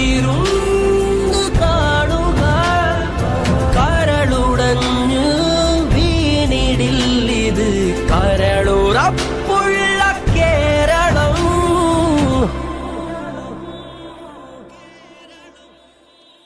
കാത്തിരുന്ന് കാണുക. കരളുടഞ്ഞു വീണിടില്ലിത് കരളുറപ്പ്.